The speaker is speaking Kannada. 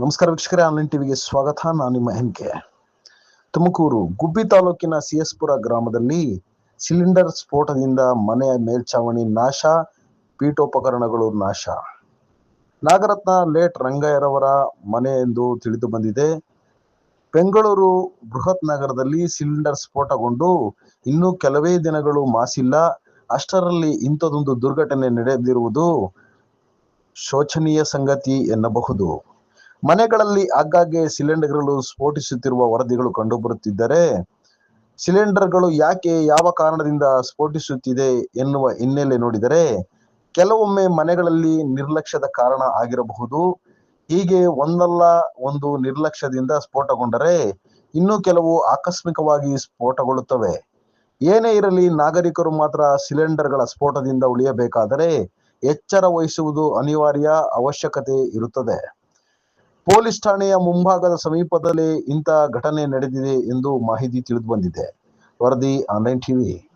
ನಮಸ್ಕಾರ ವೀಕ್ಷಕರೇ ಆನ್ಲೈನ್ ಟಿವಿಗೆ ಸ್ವಾಗತ. ನಾನು ನಿಮ್ಮ ಎನ್ಕೆ ತುಮಕೂರು, ಗುಬ್ಬಿ ತಾಲೂಕಿನ ಸಿಎಸ್ಪುರ ಗ್ರಾಮದಲ್ಲಿ ಸಿಲಿಂಡರ್ ಸ್ಫೋಟದಿಂದ ಮನೆಯ ಮೇಲ್ಛಾವಣಿ ನಾಶ, ಪೀಠೋಪಕರಣಗಳು ನಾಶ. ನಾಗರತ್ನ ಲೇಟ್ ರಂಗಯ್ಯರವರ ಮನೆ ಎಂದು ತಿಳಿದು ಬಂದಿದೆ. ಬೆಂಗಳೂರು ಬೃಹತ್ ನಗರದಲ್ಲಿ ಸಿಲಿಂಡರ್ ಸ್ಫೋಟಗೊಂಡು ಇನ್ನೂ ಕೆಲವೇ ದಿನಗಳು ಮಾಸಿಲ್ಲ. ಅಷ್ಟರಲ್ಲಿ ಇಂಥದೊಂದು ದುರ್ಘಟನೆ ನಡೆದಿರುವುದು ಶೋಚನೀಯ ಸಂಗತಿ ಎನ್ನಬಹುದು. ಮನೆಗಳಲ್ಲಿ ಆಗಾಗ್ಗೆ ಸಿಲಿಂಡರ್ಗಳು ಸ್ಫೋಟಿಸುತ್ತಿರುವ ವರದಿಗಳು ಕಂಡುಬರುತ್ತಿದ್ದರೆ ಸಿಲಿಂಡರ್ಗಳು ಯಾಕೆ ಯಾವ ಕಾರಣದಿಂದ ಸ್ಫೋಟಿಸುತ್ತಿದೆ ಎನ್ನುವ ಹಿನ್ನೆಲೆ ನೋಡಿದರೆ ಕೆಲವೊಮ್ಮೆ ಮನೆಗಳಲ್ಲಿ ನಿರ್ಲಕ್ಷ್ಯದ ಕಾರಣ ಆಗಿರಬಹುದು. ಹೀಗೆ ಒಂದಲ್ಲ ಒಂದು ನಿರ್ಲಕ್ಷ್ಯದಿಂದ ಸ್ಫೋಟಗೊಂಡರೆ ಇನ್ನು ಕೆಲವು ಆಕಸ್ಮಿಕವಾಗಿ ಸ್ಫೋಟಗೊಳ್ಳುತ್ತವೆ. ಏನೇ ಇರಲಿ, ನಾಗರಿಕರು ಮಾತ್ರ ಸಿಲಿಂಡರ್ಗಳ ಸ್ಫೋಟದಿಂದ ಉಳಿಯಬೇಕಾದರೆ ಎಚ್ಚರ ವಹಿಸುವುದು ಅನಿವಾರ್ಯ ಅವಶ್ಯಕತೆ ಇರುತ್ತದೆ. ಪೊಲೀಸ್ ಠಾಣೆಯ ಮುಂಭಾಗದ ಸಮೀಪದಲ್ಲಿ ಇಂತಹ ಘಟನೆ ನಡೆದಿದೆ ಎಂದು ಮಾಹಿತಿ ತಿಳಿದು ಬಂದಿದೆ. ವರದಿ ಆನ್ಲೈನ್ ಟಿವಿ.